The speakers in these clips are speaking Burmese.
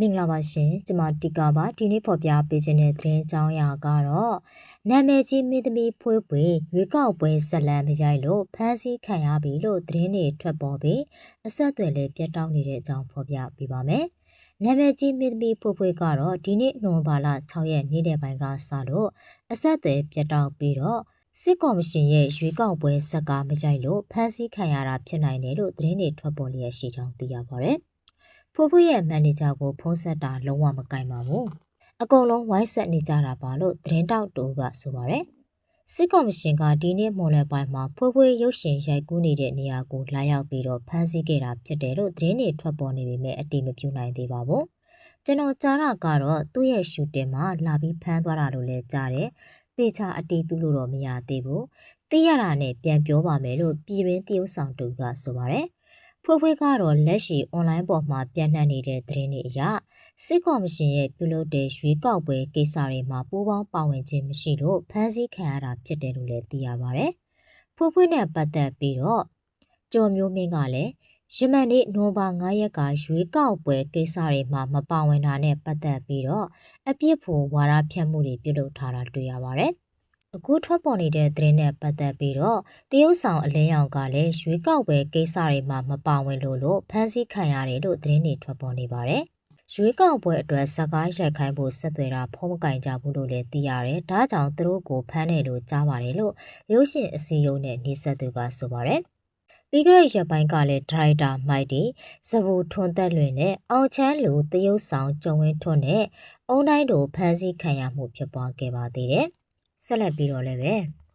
မင်္ဂလာပါရှင်ကျွန်မတီကာပါဒီနေ့ဖော်ပြပေးခြင်းတဲ့သတင်းအကြောင်းအရာကတော့နာမည်ကြီးမင်းသမီးဖွေးဖွေးရွေးကောက်ပွဲဇလံမရိုက်လို့ဖမ်းဆီးခံရပြီလို့သတင်းတွေထွက်ပေါ်ပြီးအဆက်အသွယ်လည်းပြတ်တောက်နေတဲ့အကြောင်းဖော်ပြပေးပါမယ်နာမည်ကြီးမင်းသမီးဖွေးဖွေးကတော့ဒီနေ့နိုဝင်ဘာလ6ရက်နေ့လယ်ပိုင်းကစလို့အဆက်အသွယ်ပြတ်တောက်ပြီးတော့စစ်ကော်မရှင်ရဲ့ရွေးကောက်ပွဲဇက်ကမရိုက်လို့ဖမ်းဆီးခံရတာဖြစ်နိုင်တယ်လို့သတင်းတွေထွက်ပေါ်လျက်ရှိကြောင်းသိရပါဗျ။ ဖိုးဖိုးရဲ့မန်နေဂျာကိုဖုန်းဆက်တာလုံးဝမကင်ပါဘူးအကုန်လုံးဝိုင်းဆက်နေကြတာပါလို့သတင်းတောက်တူကဆိုပါတယ်စစ်ကော်မရှင်ကဒီနေ့မွန်လယ်ပိုင်းမှာဖွေးဖွေးရုပ်ရှင်ရိုက်ကူးနေတဲ့နေရာကိုလာရောက်ပြီးတော့ဖမ်းဆီးခဲ့တာဖြစ်တယ်လို့သတင်းတွေထွက်ပေါ်နေပေမဲ့အတိမပြုနိုင်သေးပါဘူးကျွန်တော်ကြားတာကတော့သူ့ရဲ့ရှူတင်မှာလာပြီးဖမ်းသွားတာလို့လည်းကြားတယ်တေချာအတီးပြုလို့တော့မရသေးဘူးသိရတာနဲ့ပြန်ပြောပါမယ်လို့ပြည်ရင်းတရုတ်ဆောင်တူကဆိုပါတယ် ဖွေးဖွေးကတော့လက်ရှိအွန်လိုင်းပေါ်မှာပြန့်နှံ့နေတဲ့သတင်းတွေအရစစ်ကော်မရှင်ရဲ့ပြုလုပ်တဲ့ရွေးကောက်ပွဲကိစ္စတွေမှာပူးပေါင်းပါဝင်ခြင်းမရှိလို့ဖမ်းဆီးခံရတာဖြစ်တယ်လို့လည်းသိရပါဗျ။ဖွေးဖွေးနဲ့ပတ်သက်ပြီးတော့ကျော်မျိုးမင်းကလည်းယမန်နေ့နိုဘာ9ရက်ကရွေးကောက်ပွဲကိစ္စတွေမှာမပါဝင်တာနဲ့ပတ်သက်ပြီးတော့အပြစ်ဖို့ဝါဒဖြန့်မှုတွေပြုလုပ်ထားတာတွေ့ရပါတယ်။ အခုထွက်ပေါ်နေတဲ့သတင်းနဲ့ပတ်သက်ပြီးတော့တရုတ်ဆောင်အလင်းရောင်ကလည်းရွေးကောက်ပွဲကိစ္စတွေမှာမပါဝင်လို့လို့ဖမ်းဆီးခံရတယ်လို့သတင်းတွေထွက်ပေါ်နေပါတယ်။ရွေးကောက်ပွဲအတွက်စကားရိုက်ခိုင်းဖို့ဆက်သွယ်တာဖုံးမကင်ကြဘူးလို့လည်းသိရတယ်။ဒါကြောင့်သူတို့ကိုဖမ်းတယ်လို့ကြားပါတယ်လို့ရုပ်ရှင်အစည်းအရုံးနဲ့နေဆက်သူကဆိုပါတယ်။ပြီးကြတဲ့ရက်ပိုင်းကလည်းဒရိုက်တာမိုက်တီစဘူထွန်းသက်လွင်နဲ့အောင်ချမ်းလူတရုတ်ဆောင်ကျုံဝင်းထွန်းနဲ့အုံတိုင်းတို့ဖမ်းဆီးခံရမှုဖြစ်ပွားခဲ့ပါသေးတယ်။ ဆက်လက်ပြီးတော့လည်းပဲ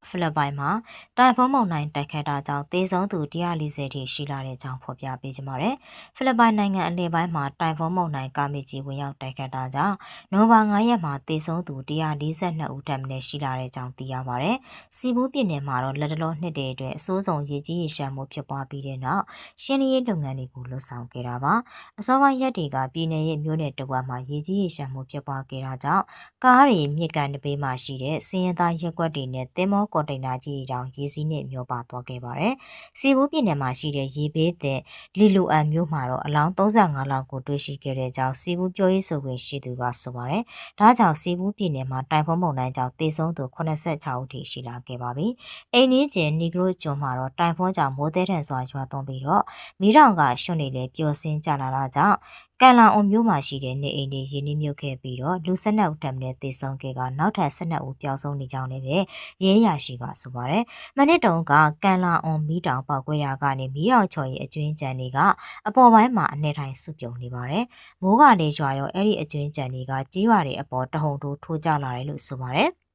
ဖိလစ်ပိုင်မှာတိုင်ဖုန်းမုန်တိုင်းတိုက်ခတ်တာကြောင့်သေဆုံးသူ140ထိရှိလာတဲ့အကြောင်းဖော်ပြပေးကြပါမယ်။ဖိလစ်ပိုင်နိုင်ငံအလယ်ပိုင်းမှာတိုင်ဖုန်းမုန်တိုင်းကာမီကြီးဝင်ရောက်တိုက်ခတ်တာကြောင့်နိုဘာ9ရက်မှာသေဆုံးသူ142ဦးထပ်မံရှိလာတဲ့အကြောင်းသိရပါတယ်။စီဘူးပြည်နယ်မှာတော့လက်တလောနှစ်တည်းအတွင်းအဆိုးဆုံးရေကြီးရေရှမ်းမှုဖြစ်ပွားပြီးတဲ့နောက်ရှင်းလင်းရေးလုပ်ငန်းတွေကိုလှုပ်ဆောင်ခဲ့တာပါ။အစောပိုင်းရက်တွေကပြည်နယ်ရဲ့မြို့နယ်တဝက်မှာရေကြီးရေရှမ်းမှုဖြစ်ပွားခဲ့တာကြောင့်ကားတွေမြစ်ကန်တပေးမှာရှိတဲ့စည်ရင်သားရက်ွက်တွေနဲ့သင်းမောကွန်တိန်နာကြီးတောင်ရေစီးနဲ့မျောပါသွားခဲ့ပါတယ်။စီဘူးပြည်နယ်မှာရှိတဲ့ရေဘေးတဲ့လီလူအန်မြို့မှာတော့အလောင်း35လောက်ကိုတွေ့ရှိခဲ့တဲ့ကြောင်းစီဘူးပြောရေးဆိုခွင့်ရှိသူကဆိုပါတယ်။ဒါကြောင့်စီဘူးပြည်နယ်မှာတိုင်ဖုန်းမုန်တိုင်းကြောင့်သေဆုံးသူ86ဦးထိရှိလာခဲ့ပါပြီ။အိမ်နီးချင်းနီဂရိုကျွန်းမှာတော့တိုင်ဖုန်းကြောင့်မိုးသည်ထန်စွာရွာသွန်းပြီးတော့မီးတောင်ကရွှွန့်နေလေပျော်စင်းကြလာတာကြောင့် ကန်လာအောင်မြို့မှာရှိတဲ့နေအိမ်တွေရင်းနှီးမြုပ်ခဲ့ပြီးတော့လူ၁၂ဦးထပ်မံသေဆုံးခဲ့ကနောက်ထပ်၁၂ဦးပျောက်ဆုံးနေကြောင်းလည်းပဲရဲရရှိကဆိုပါတယ်။မနစ်တုန်းကကန်လာအောင်မီးတောင်ပေါက်ကွဲရာကနေမီးတောင်ချော်ရဲ့အကျွင်းကြံတွေကအပေါ်ပိုင်းမှာအနေထိုင်စုပြုံနေပါတယ်။မိုးကလည်းရွာရောအဲ့ဒီအကျွင်းကြံတွေကကြီးရွာတွေအပေါ်တဟုန်ထိုးထိုးကြလာတယ်လို့ဆိုပါတယ်။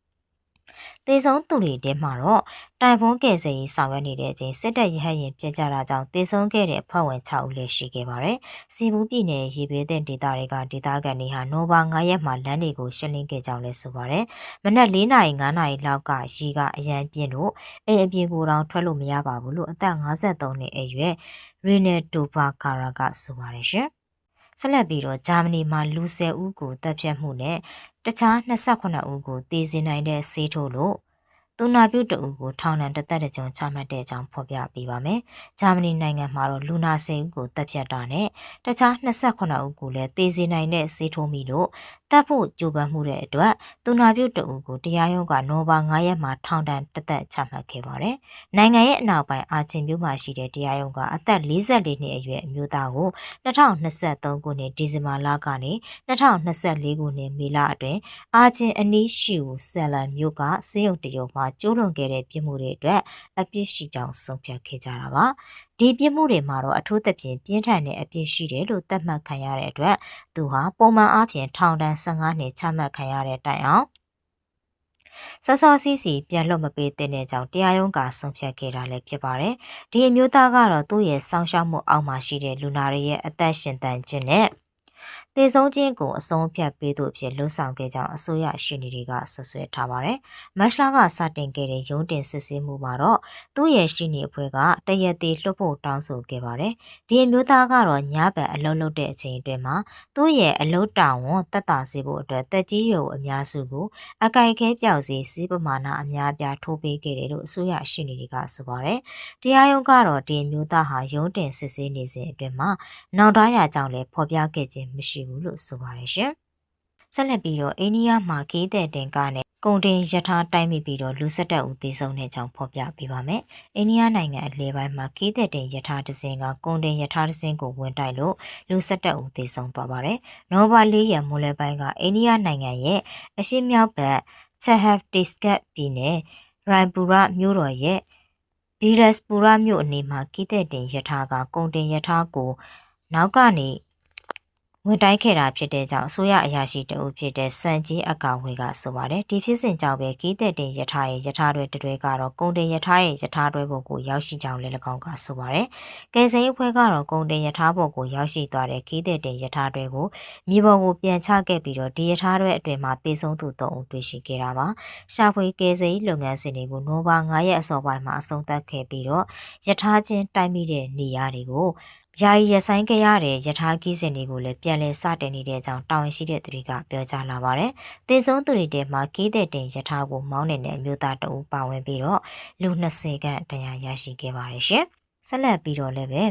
တေဆုံးသူတွေတဲမှာတော့တိုင်ဖုန်းကယ်ဆယ်ရေးဆောင်ရွက်နေတဲ့အချိန်စစ်တပ်ရဟတ်ရင်ပြက်ကြတာကြောင့်တေဆုံးခဲ့တဲ့ဖွဲ့ဝင်6ဦးလည်းရှိခဲ့ပါတယ်။စီဘူးပြည်နယ်ရေဘေးတဲ့ဒေသတွေကဒေသခံတွေဟာနိုဘာ9ရက်မှာလမ်းတွေကိုရှင်းလင်းခဲ့ကြောင်းလည်းဆိုပါတယ်။မနက်၄နာရီ9နာရီလောက်ကရေကအရန်ပြင်းလို့အိမ်အပြင်ကိုတောင်ထွက်လို့မရပါဘူးလို့အသက်53နှစ်အရွယ်ရီနယ်ဒိုဘာကာရာကဆိုပါတယ်ရှင်။ ဆက်လက်ပြီးတော့ဂျာမနီမှာလူ10ဦးကိုတပ်ဖြတ်မှုနဲ့တခြား28ဦးကိုတေးစေနိုင်တဲ့ဆေးထိုးလို့သူနာပြုတအုပ်ကိုထောင်ဒဏ်တစ်သက်တကြုံချမှတ်တဲ့အကြောင်းဖော်ပြပေးပါမယ်။ဂျာမနီနိုင်ငံမှာတော့လူနာစိန်ကိုတပ်ဖြတ်တာနဲ့တခြား28ဦးကိုလည်းသေစေနိုင်တဲ့ဆေးထိုးမိလို့တပ်ဖို့ကြိုးပမ်းမှုတဲ့အတွက်သူနာပြုတအုပ်ကိုတရားရုံးကနိုဘာ9ရက်မှာထောင်ဒဏ်တစ်သက်ချမှတ်ခဲ့ပါတယ်။နိုင်ငံရဲ့အနောက်ပိုင်းအာချင်မြို့မှာရှိတဲ့တရားရုံးကအသက်44နှစ်အရွယ်အမျိုးသားကို2023ခုနှစ်ဒီဇင်ဘာလကနေ2024ခုနှစ်မေလအတွင်းအာချင်အနီးရှိဦးဆယ်လန်မြို့ကစေယုံတရုံမှာကျူးလွန်ခဲ့တဲ့ပြစ်မှုတွေအတွက်အပြစ်ရှိကြောင်းဆုံးဖြတ်ခဲ့ကြတာပါ ဒီပြစ်မှုတွေမှာတော့အထူးသဖြင့်ပြင်းထန်တဲ့အပြစ်ရှိတယ်လို့သတ်မှတ်ခံရတဲ့အတွက်သူဟာပုံမှန်အားဖြင့်ထောင်ဒဏ်15နှစ်ချမှတ်ခံရတဲ့တိုင်အောင်ဆဆစီစီပြန်လွတ်မပေးတဲ့ကြောင့်တရားရုံးကဆုံးဖြတ်ခဲ့တာလည်းဖြစ်ပါတယ်။ဒီအမျိုးသားကတော့သူ့ရဲ့စောင့်ရှောက်မှုအောက်မှာရှိတဲ့လူနာတွေရဲ့အသက်ရှင်တန်ခြင်းနဲ့ တည်ဆုံးခြင်းကိုအဆုံးဖြတ်ပေးသူအဖြစ်လွှတ်ဆောင်ခဲ့ကြောင်းအစိုးရရှင်းနေတွေကဆွဆွဲထားပါတယ်။မတ်လာကစတင်ခဲ့တဲ့ရုံးတင်စစ်ဆေးမှုမှာတော့သူ့ရဲ့ရှင်းနေအဖွဲ့ကတရက်သေးလွှတ်ဖို့တောင်းဆိုခဲ့ပါတယ်။ဒီအမျိုးသားကတော့ညဘက်အလုံးလုံးတဲ့အချိန်အတွင်းမှာသူ့ရဲ့အလုံးတောင်ဝန်တက်တာစေဖို့အတွက်တက်ကြီးရုံအများစုကိုအကြိုက်ခဲပြောက်စီစီးပမာဏအများပြားထိုးပေးခဲ့တယ်လို့အစိုးရရှင်းနေတွေကဆိုပါတယ်။တရားရုံးကတော့ဒီအမျိုးသားဟာရုံးတင်စစ်ဆေးနေစဉ်အတွင်းမှာနောက်သားရကြောင့်လည်းဖော်ပြခဲ့ခြင်းမရှိဘူးလို့ဆိုပါတယ်ရှင်။ဆက်လက်ပြီးတော့အိန္ဒိယမှာကီးတဲ့တင်ကားနဲ့ကုန်တင်ရထားတိုက်မိပြီးတော့လူ၁၁ဦးသေဆုံးတဲ့အကြောင်းဖော်ပြပေးပါမယ်။အိန္ဒိယနိုင်ငံအလဲပိုင်းမှာကီးတဲ့တင်ရထားတစ်စင်းကကုန်တင်ရထားတစ်စင်းကိုဝင်တိုက်လို့လူ၁၁ဦးသေဆုံးသွားပါတယ်။နိုဘာ၄ရက်မွန်းလယ်ပိုင်းကအိန္ဒိယနိုင်ငံရဲ့အရှေ့မြောက်ဘက်ချက်ဟက်တစ်စကတ်ပြည်နယ်ရိုင်ပူရမြို့တော်ရဲ့ဘီရက်စပူရမြို့အနီးမှာကီးတဲ့တင်ရထားကကုန်တင်ရထားကိုနောက်ကနေဝ င်တိုက်ခဲ့တာဖြစ်တဲ့ကြောင့်အစိုးရအရာရှိတအုပ်ဖြစ်တဲ့စံကြီးအကောင်ဝေကဆိုပါတယ်ဒီဖြစ်စဉ်ကြောင့်ပဲကီးတဲ့တင်ရထားရဲ့ရထားတွေတတွေကတော့ကုန်တင်ရထားရဲ့ရထားတွေဘုံကိုရောက်ရှိကြောင်းလည်း၎င်းကဆိုပါတယ်ကယ်ဆယ်ရေးအဖွဲ့ကတော့ကုန်တင်ရထားဘုံကိုရောက်ရှိသွားတဲ့ကီးတဲ့တင်ရထားတွေကိုမြေပေါ်ကိုပြန်ချခဲ့ပြီးတော့ဒီရထားတွေအတွင်မှာတေဆုံးသူ၃ဦးတွေ့ရှိခဲ့တာပါရှာဖွေကယ်ဆယ်ရေးလုပ်ငန်းစဉ်တွေကိုနိုဘာ9ရက်အစောပိုင်းမှာအဆုံးသတ်ခဲ့ပြီးတော့ရထားချင်းတိုက်မိတဲ့နေရာတွေကို ယာယီရဆိုင်ခဲ့ရတဲ့ယထာကိစဉ်တွေကိုလည်းပြန်လည်စတင်နေတဲ့အကြောင်းတာဝန်ရှိတဲ့သူတွေကပြောကြားလာပါတယ်။တေဆုံးသူတွေထဲမှာကိတဲ့တင်ယထာကိုမောင်းနေတဲ့အမျိုးသားတဦးပါဝင်ပြီးတော့လူ20ခန့်တရားရရှိခဲ့ပါတယ်ရှင်။ဆက်လက်ပြီးတော့လည်းပဲ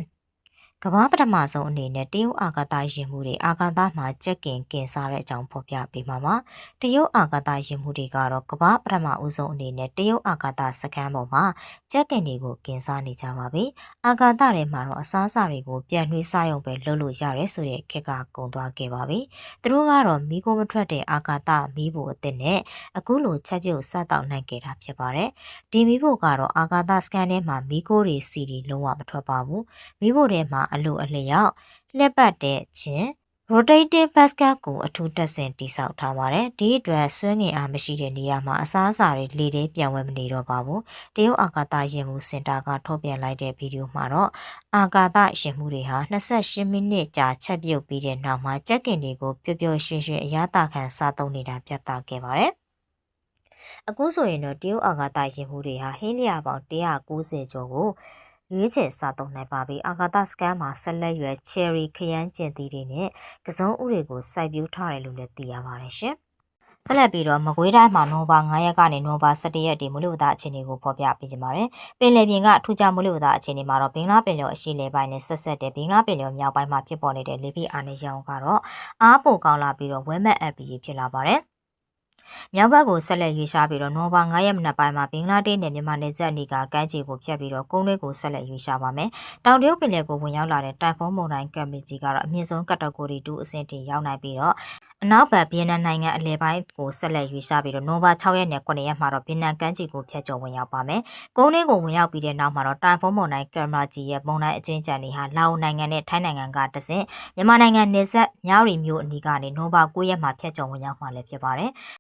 ကမ္ဘာပထမဆုံးအနေနဲ့တရုတ်အာကာသယာဉ်မှုတွေအာကာသမှာကြက်ကင်ကင်စားတဲ့အကြောင်းဖော်ပြပေးမှာပါ။တရုတ်အာကာသယာဉ်မှုတွေကတော့ကမ္ဘာပထမဦးဆုံးအနေနဲ့တရုတ်အာကာသစခန်းပေါ်မှာ ကြက်ကင်တွေကိုကင်စားနေကြပါပြီ။အာကာသထဲမှာတော့အစားအစာတွေကိုပြန်နှွေးစားရုံပဲလုပ်လို့ရတယ်ဆိုတဲ့ခေတ်ကကုန်သွားခဲ့ပါပြီ။သူတို့ကတော့မိကိုမထွက်တဲ့အာကာသမီးဖို့အသစ်နဲ့အခုလိုချက်ပြုတ်စတောက်နိုင်ခဲ့တာဖြစ်ပါတယ်။ဒီမီးဖို့ကတော့အာကာသစကန်ထဲမှာမီးကိုတွေစီတွေလုံးဝမထွက်ပါဘူး။မီးဖို့ထဲမှာအလိုအလျောက်လှက်ပတ်တဲ့ခြင်း rotating basket ကိုအထူးတက်ဆင်တိစောက်ထားပါတယ်။ဒီအတွက်ဆွဲငင်အားမရှိတဲ့နေရာမှာအစားအစာတွေလေထဲပြန်ဝဲမနေတော့ပါဘူး။တရုတ်အာကာသယာဉ်မှုစင်တာကထုတ်ပြန်လိုက်တဲ့ဗီဒီယိုမှာတော့အာကာသယာဉ်မှုတွေဟာ28မိနစ်ကြာချက်ပြုတ်ပြီးတဲ့နောက်မှာကြက်ကင်တွေကိုပျော်ပျော်ရွှင်ရွှင်အရသာခံစားသုံးနေတာပြသခဲ့ပါတယ်။အခုဆိုရင်တော့တရုတ်အာကာသယာဉ်မှုတွေဟာဟင်းလျာပေါင်း190ကျော်ကို ရွေးချယ်စားသုံးနိုင်ပါပြီအာကာသစကန်မှာဆက်လက်ရွယ် cherry ခရမ်းကျင်သီးတွေနဲ့ကစုံဥတွေကိုစိုက်ပျိုးထားတယ်လို့လည်းသိရပါတယ်ရှင်ဆက်လက်ပြီးတော့မကွေးတိုင်းမှာနိုဘာ9ရက်ကနေနိုဘာ17ရက်ဒီမူလဝဒအခြေအနေကိုဖော်ပြပေးကြပါမယ်။ပင်လယ်ပြင်ကထူးခြားမူလဝဒအခြေအနေမှာတော့ဘင်္ဂလားပင်လယ်အရှေ့လေပိုင်းနဲ့ဆက်ဆက်တဲ့ဘင်္ဂလားပင်လယ်မြောက်ပိုင်းမှာဖြစ်ပေါ်နေတဲ့လေပြင်းအားနည်းရောင်ကတော့အားပိုကောင်းလာပြီးတော့ဝဲမက်အပ်ပြီးဖြစ်လာပါတယ်။ မြောက်ဘက်ကိုဆက်လက်ရွေ့ရှားပြီးတော့နိုဘာ9ရက်မနက်ပိုင်းမှာဘင်္ဂလားဒေ့ရှ်နဲ့မြန်မာနယ်စပ်နီကကမ်းခြေကိုဖြတ်ပြီးတော့ကုန်းလေးကိုဆက်လက်ရွေ့ရှားပါမယ်။တောင်တရုတ်ပင်လယ်ကိုဝင်ရောက်လာတဲ့တိုင်ဖုန်းမုန်တိုင်းကမ်မီဂျီကတော့အမြင့်ဆုံးကတ်တဂိုရီ2အဆင့်ထိရောက်နိုင်ပြီးတော့အနောက်ဘက်ဗီယက်နမ်နိုင်ငံအလဲပိုင်းကိုဆက်လက်ရွေ့ရှားပြီးတော့နိုဘာ6ရက်နဲ့9ရက်မှာတော့ဗီယက်နမ်ကမ်းခြေကိုဖြတ်ကျော်ဝင်ရောက်ပါမယ်။ကုန်းလေးကိုဝင်ရောက်ပြီးတဲ့နောက်မှာတော့တိုင်ဖုန်းမုန်တိုင်းကမ်မရာဂျီရဲ့မုန်တိုင်းအကျဉ်းချန်တွေဟာလာအိုနိုင်ငံနဲ့ထိုင်းနိုင်ငံကတဆင့်မြန်မာနိုင်ငံနယ်စပ်မြဝတီမြို့အနီးကနေနိုဘာ9ရက်မှာဖြတ်ကျော်ဝင်ရောက်မှာလည်းဖြစ်ပါတယ်